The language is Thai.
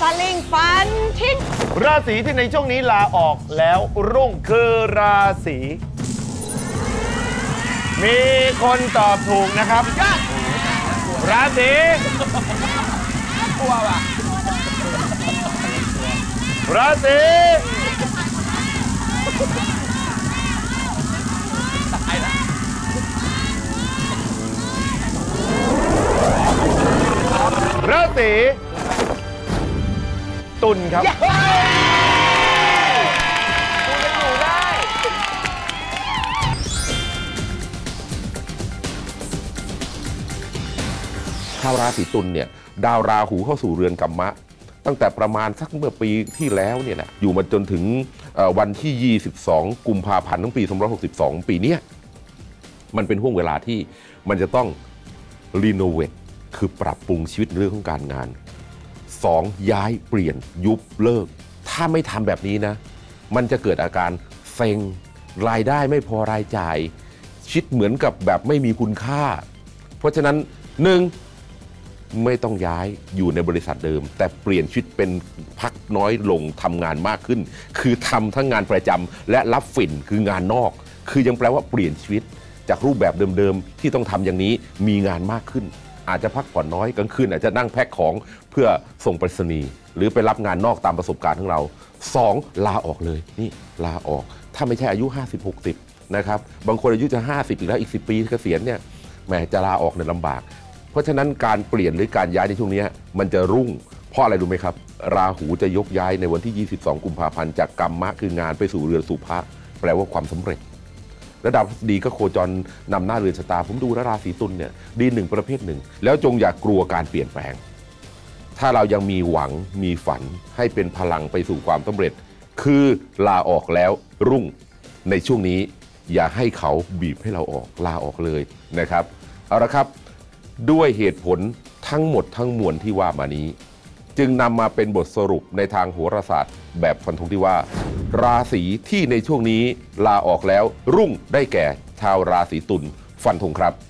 สลิงฟันทิ้งราศีที่ในช่วงนี้ลาออกแล้วรุ่งคือราศีมีคนตอบถูกนะครับ ราศีกลัวว่ะราศีตายแล้วราศี ตุลครับอยู่ได้ ชาวราศีตุลเนี่ยดาวราหูเข้าสู่เรือนกรรมะ ตั้งแต่ประมาณสักเมื่อปีที่แล้วเนี่ยแหละอยู่มาจนถึงเอ่อวันที่ 22 กุมภาพันธ์ทั้งปี2562 ปีเนี้ยมันเป็นห่วงเวลาที่มันจะต้องรีโนเวทคือปรับปรุงชีวิตในเรื่องของการงาน 2. ย้ายเปลี่ยนยุบเลิก ถ้าไม่ทำแบบนี้นะ มันจะเกิดอาการเซ็งรายได้ไม่พอรายจ่าย ชิดเหมือนกับแบบไม่มีคุณค่า เพราะฉะนั้นหนึ่งไม่ต้องย้ายอยู่ในบริษัทเดิม แต่เปลี่ยนชีวิตเป็นพักน้อยลงทำงานมากขึ้น คือทำทั้งงานประจำและรับฝิ่นคืองานนอก คือยังแปลว่าเปลี่ยนชีวิตจากรูปแบบเดิมๆที่ต้องทำอย่างนี้มีงานมากขึ้น อาจจะพักผ่อนน้อยกลางคืนอาจจะนั่งแพ็คของเพื่อส่งไปรษณีย์หรือไปรับงานนอกตามประสบการณ์ของเรา 2. ลาออกเลยนี่ลาออก ถ้าไม่ใช่อายุ 50-60 นะครับบางคนอายุจะ 50 อีกแล้วอีก 10 ปีเกษียณเนี่ยแหมจะลาออกเนี่ยลำบาก เพราะฉะนั้นการเปลี่ยนหรือการย้ายในช่วงนี้มันจะรุ่งเพราะอะไรรู้ไหมครับ ราหูจะยกย้ายในวันที่ 22 กุมภาพันธ์จากกรรมะคืองานไปสู่เรือนสุภะแปลว่าความสำเร็จ ระดับดีก็โคจรนำหน้าเรือนชะตา ผมดูแลราศีตุลเนี่ยดีหนึ่งประเภทหนึ่ง แล้วจงอย่ากกลัวการเปลี่ยนแปลง ถ้าเรายังมีหวังมีฝันให้เป็นพลังไปสู่ความสำเร็จ คือลาออกแล้วรุ่งในช่วงนี้อย่าให้เขาบีบให้เราออกลาออกเลยนะครับ เอาละครับ ด้วยเหตุผลทั้งหมดทั้งมวลที่ว่ามานี้ จึงนำมาเป็นบทสรุปในทางโหราศาสตร์ แบบฟันธงที่ว่า ราศีที่ในช่วงนี้ลาออกแล้วรุ่งได้แก่ชาวราศีตุลฟันธงครับ